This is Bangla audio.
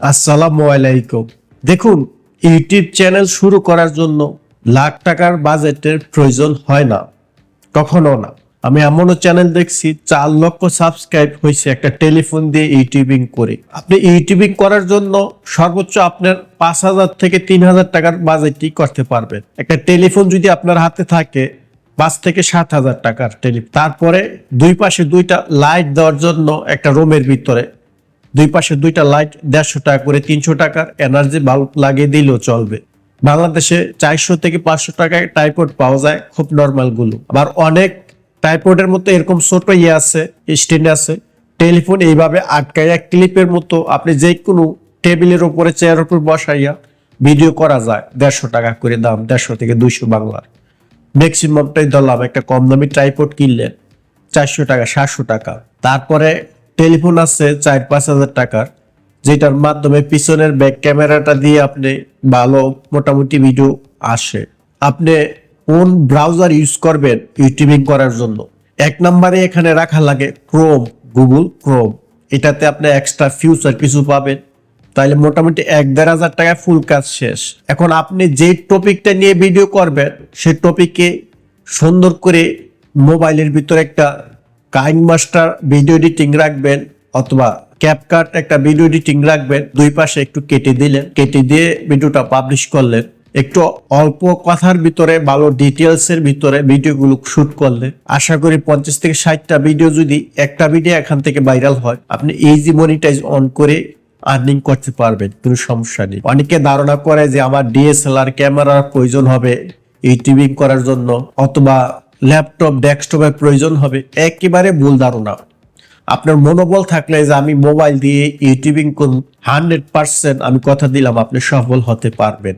আসসালামু আলাইকুম। দেখুন, ইউটিউব চ্যানেল শুরু করার জন্য লাখ টাকার বাজেটের প্রয়োজন হয় না, কখনো না। আমি এমনও চ্যানেল দেখছি, চার লক্ষ সাবস্ক্রাইব হয়েছে একটা টেলিফোন দিয়ে ইউটিউবিং করে। আপনি ইউটিউবিং করার জন্য সর্বোচ্চ আপনার পাঁচ হাজার থেকে তিন হাজার টাকার বাজেটই করতে পারবেন। একটা টেলিফোন যদি আপনার হাতে থাকে, পাঁচ থেকে সাত হাজার টাকার টেলিফোন। তারপরে দুই পাশে দুইটা লাইট দেওয়ার জন্য একটা রুমের ভিতরে দুই পাশে দুইটা লাইট দেড়শো টাকা করে তিনশো টাকার এনার্জি বাল্ব লাগিয়ে দিলেও চলবে। বাংলাদেশে চারশো থেকে পাঁচশো টাকায় টাইপড পাওয়া যায় খুব নর্মালগুলো। আবার অনেক টাইপডের মতো এরকম ছোট ইয়ে আছে স্ট্যান্ড আছে টেলিফোন এইভাবে আটকাইয়া ক্লিপের মতো আপনি যে কোনো টেবিলের উপরে চেয়ারের উপর বসাইয়া ভিডিও করা যায়। দেড়শো টাকা করে দাম, দেড়শো থেকে দুইশো বাংলার। ম্যাক্সিমামটাই ধরলাম, একটা কম দামি ট্রাইপড কিনলেন, চারশো টাকা, সাতশো টাকা। তারপরে টেলিফোন আছে চার পাঁচ হাজার টাকার, যেটার মাধ্যমে পিছনের ব্যাক ক্যামেরাটা দিয়ে আপনি ভালো মোটামুটি ভিডিও আসে। আপনি কোন ব্রাউজার ইউজ করবেন ইউটিউবিং করার জন্য? এক নম্বরে এখানে রাখা লাগে ক্রোম গুগল ক্রোম এটাতে আপনি এক্সট্রা ফিউচার কিছু পাবেন। তাহলে মোটামুটি এক দেড় হাজার টাকায় ফুল কাজ শেষ। এখন আপনি যে টপিকটা নিয়ে ভিডিও করবেন সেই টপিকে সুন্দর করে মোবাইলের ভিতরে একটা কাইন মাস্টার ভিডিও এডিটিং রাখবেন অথবা ক্যাপকাট একটা ভিডিও এডিটিং রাখবেন। দুই পাশে একটু কেটে দিলেন। কেটে দিয়ে ভিডিওটা পাবলিশ করলেন। একটু অল্প কথার ভিতরে, ভালো ডিটেলস এর ভিতরে ভিডিওগুলো শুট করলে আশা করি পঞ্চাশ থেকে ষাটটা ভিডিও যদি একটা ভিডিও এখান থেকে ভাইরাল হয়, আপনি ইজি মনিটাইজ অন করে আর্নিং করতে পারবেন। কোনো সমস্যা নেই। অনেকে ধারণা করে যে আমার ডিএসএলআর ক্যামেরার প্রয়োজন হবে ইউটিউবিং করার জন্য, অথবা ল্যাপটপ, ডেস্কটপের প্রয়োজন হবে, একেবারে ভুল ধারণা। আপনার মনোবল থাকলে যে আমি মোবাইল দিয়ে ইউটিউবিং করুন, হান্ড্রেড পার্সেন্ট আমি কথা দিলাম, আপনি সফল হতে পারবেন।